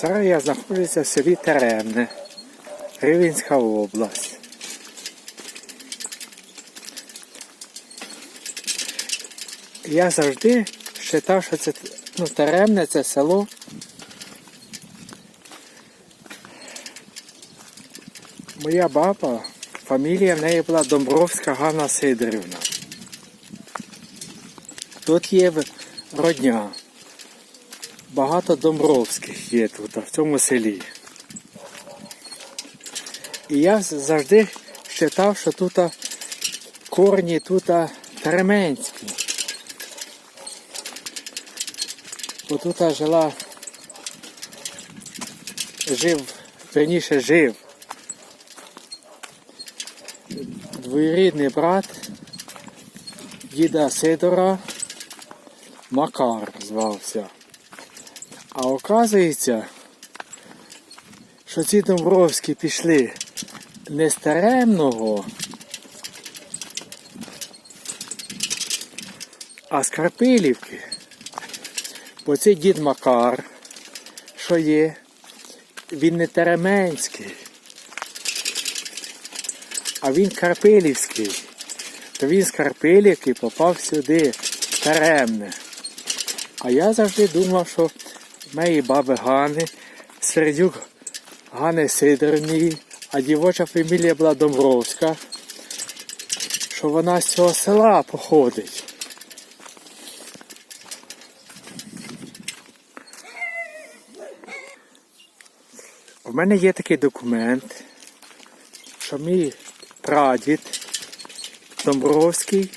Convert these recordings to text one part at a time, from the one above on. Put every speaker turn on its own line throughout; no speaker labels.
Зараз я знаходжуся в селі Теремне, Рівненська область. Я завжди вважав, що це ну, Теремне це село. Моя баба, фамілія в неї була Домбровська Ганна Сидорівна. Тут є родня. Багато Домбровських є тут, в цьому селі. І я завжди вважав, що тут корні тут теременські. Бо тут жила, жив, верніше жив двоюрідний брат діда Сидора Макар звався. А оказується, що ці Домбровські пішли не з Теремного, а з Карпилівки. Бо цей дід Макар, що є, він не Теременський, а він Карпилівський. То він з Карпилівки попав сюди, в Теремне. А я завжди думав, що моєї баби Гани, Сердюк Гани Сидорівні, а дівоча фамілія була Домбровська, що вона з цього села походить. У мене є такий документ, що мій прадід Домбровський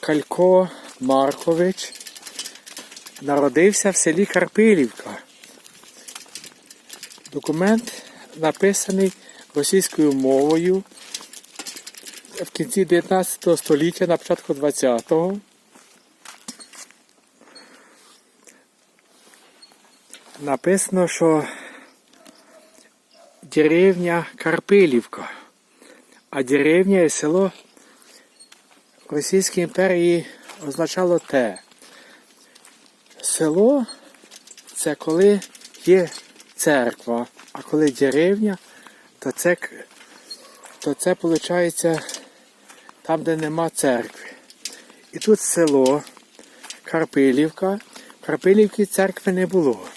Калько Маркович народився в селі Карпилівка. Документ написаний російською мовою в кінці 19 століття, на початку 20-го. Написано, що деревня Карпилівка, а деревня і село в Російській імперії означало те. Село це коли є церква, а коли деревня, то це, то це виходить там, де нема церкви. І тут село Карпилівка. В Карпилівці церкви не було.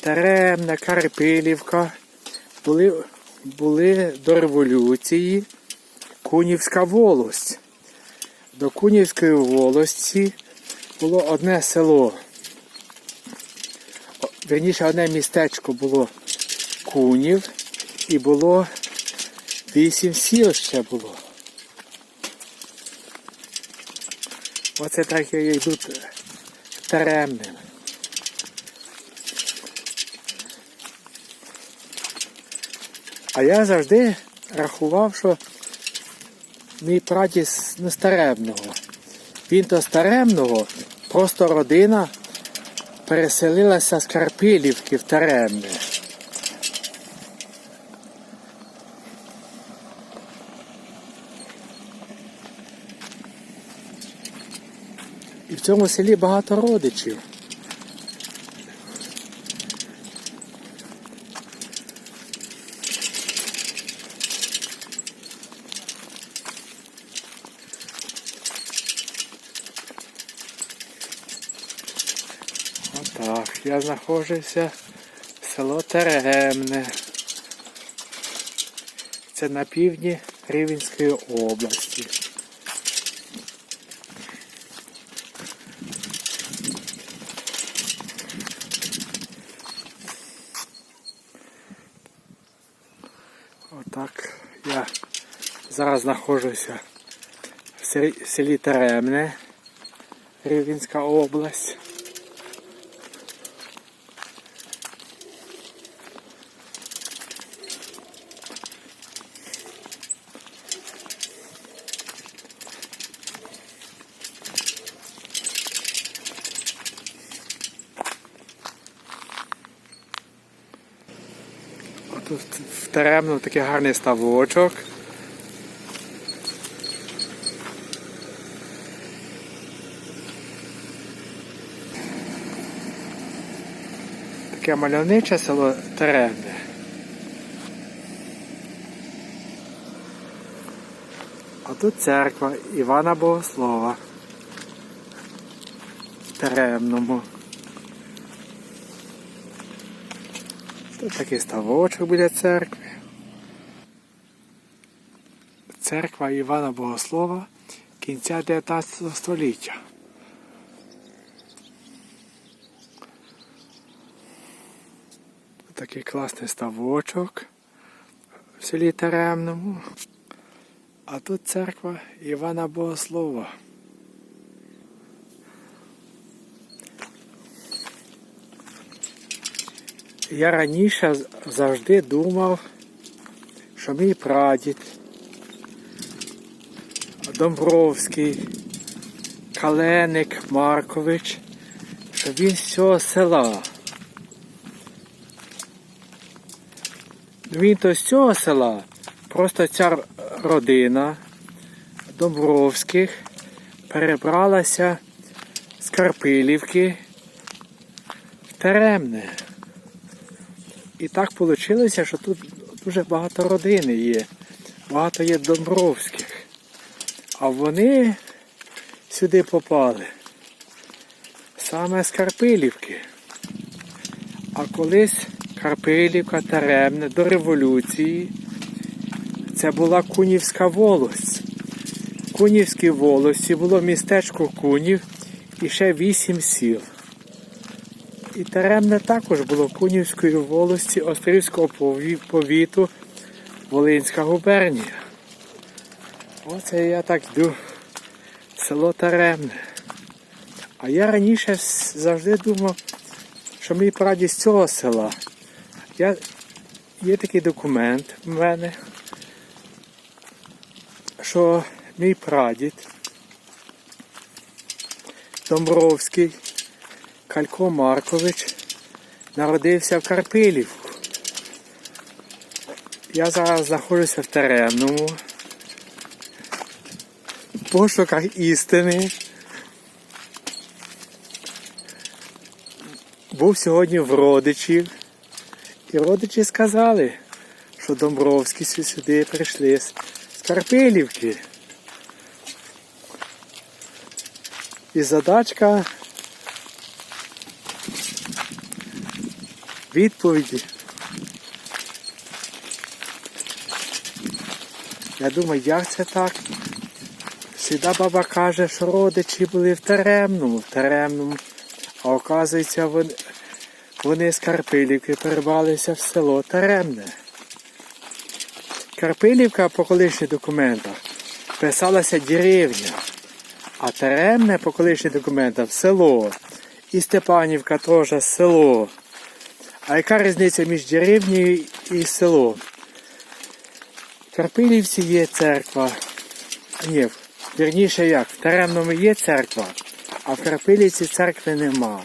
Теремна, Карпилівка були, були до революції Кунівська волость. До Кунівської волості було одне село. Верніше одне містечко було Кунів і було вісім сіл ще було. Оце так я йду теремним. А я завжди рахував, що мій прадід з не старебного. Він то старемного, просто родина переселилася з Карпилівки в Таремне. І в цьому селі багато родичів. Отак, я знаходжуся в село Теремне. Це на півдні Рівненської області. Отак я зараз знаходжуся в селі- Теремне, Рівненська область. В Теремну такий гарний ставочок. таке мальовниче село Теремне. А тут церква Івана Богослова. В Теремному. Тут такий ставочок біля церкви. Церква Івана Богослова кінця 19 століття. Тут такий класний ставочок в селі Теремному. А тут церква Івана Богослова. Я раніше завжди думав, що мій прадід Домбровський, Каленик Маркович, що він з цього села. Він то з цього села, просто ця родина Домбровських перебралася з Карпилівки в Теремне. І так вийшло, що тут дуже багато родини є. Багато є Домбровських. А вони сюди попали. Саме з Карпилівки. А колись Карпилівка Теремне до революції це була Кунівська волость. В Кунівській волості було містечко Кунів і ще вісім сіл. І Теремне також було Кунівської волості Острівського повіту Волинська губернія. Оце я так йду. Село Теремне. А я раніше завжди думав, що мій прадід з цього села. Я... Є такий документ в мене, що мій прадід Домбровський Калько Маркович народився в Карпилівку. Я зараз знаходжуся в Теремному в пошуках істини. Був сьогодні в родичів, і родичі сказали, що Домбровські сюди прийшли з Карпилівки. І задачка відповіді. Я думаю, як це так? Всіда баба каже, що родичі були в Теремному, в Теремному. А оказується, вони, вони з Карпилівки перебралися в село Теремне. Карпилівка по колишніх документах писалася деревня, а Теремне по колишніх документах село. І Степанівка теж село. А яка різниця між деревнею і селом? В Карпилівці є церква. Ні, вірніше як, в Теремному є церква, а в Карпилівці церкви нема.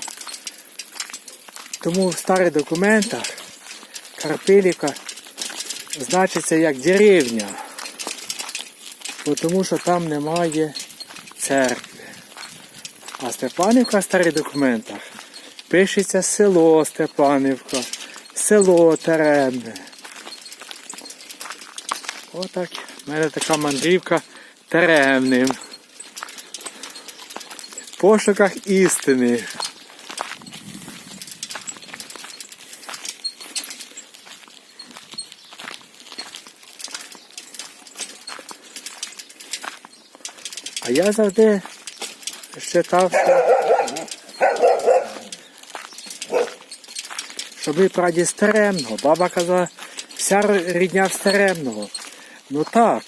Тому в старих документах Карпилівка значиться як деревня, тому що там немає церкви. А Степанівка в старих документах пишеться село Степанівка, село Теремне. Отак. У мене така мандрівка теремним. В пошуках істини. А я завжди вважав, що, ми прадід з Баба казала, вся рідня з Теремного. Ну так.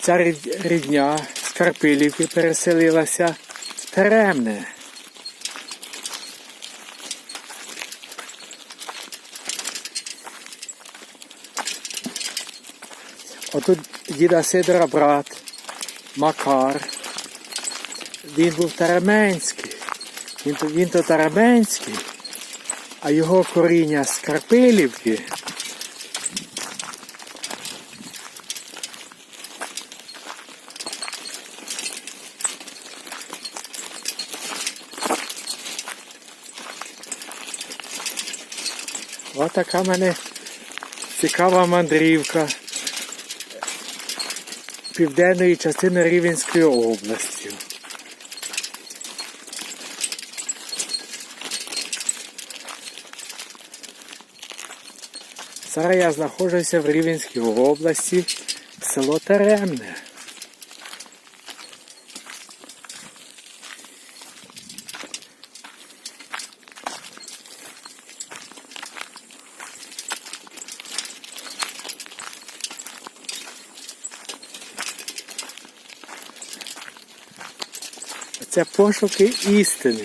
Ця рідня з Карпилівки переселилася в Теремне. Отут діда Сидора брат Макар. Він був Теременський. Він, то- він то Теременський, а його коріння з Карпилівки. Ось така в мене цікава мандрівка південної частини Рівенської області. Зараз я знаходжуся в Рівенській області, село Теремне. Це пошуки істини.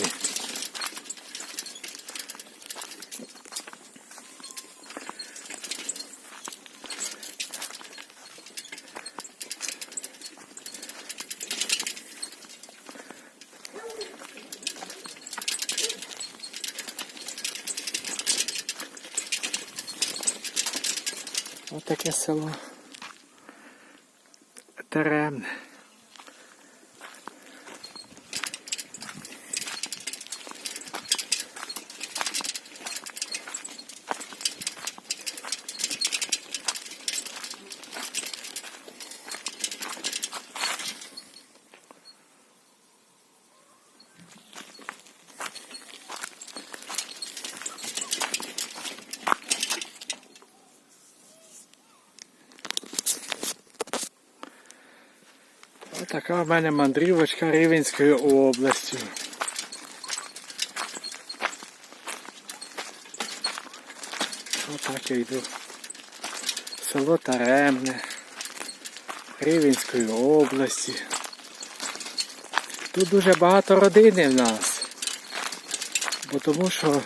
Ось таке село. Теремне. Така в мене мандрівочка Рівенською областю. Отак я йду. Село Таремне Рівенської області. Тут дуже багато родини в нас. Бо тому що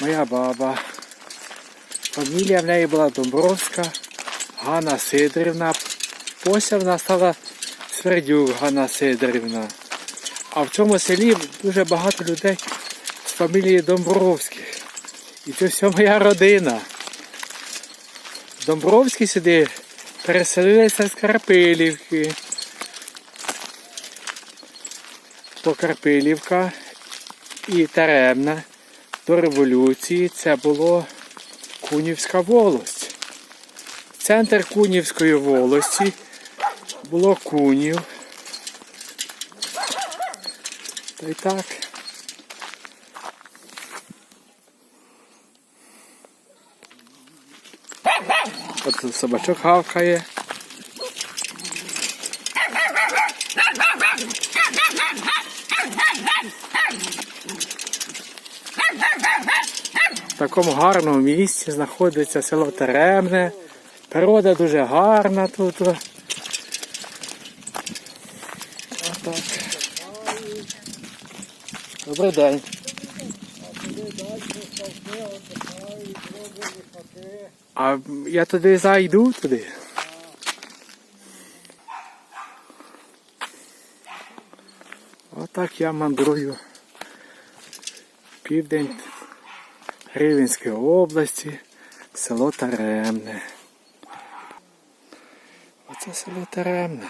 моя баба, фамілія в неї була Домбровська, Ганна Сидорівна, Пося в нас стала Свердюк Ганна Сидорівна. А в цьому селі дуже багато людей з фамілії Домбровських. І це все моя родина. Домбровські сюди переселилися з Карпилівки. То Карпилівка і Теремна до революції це було Кунівська волость. Центр Кунівської волості було кунів. Та й так. От собачок гавкає. В такому гарному місці знаходиться село Теремне. Природа дуже гарна тут. Отак. Добрий день. А я туди зайду туди. Отак я мандрую. Південь Рівенської області, село Таремне. Оце село Таремне.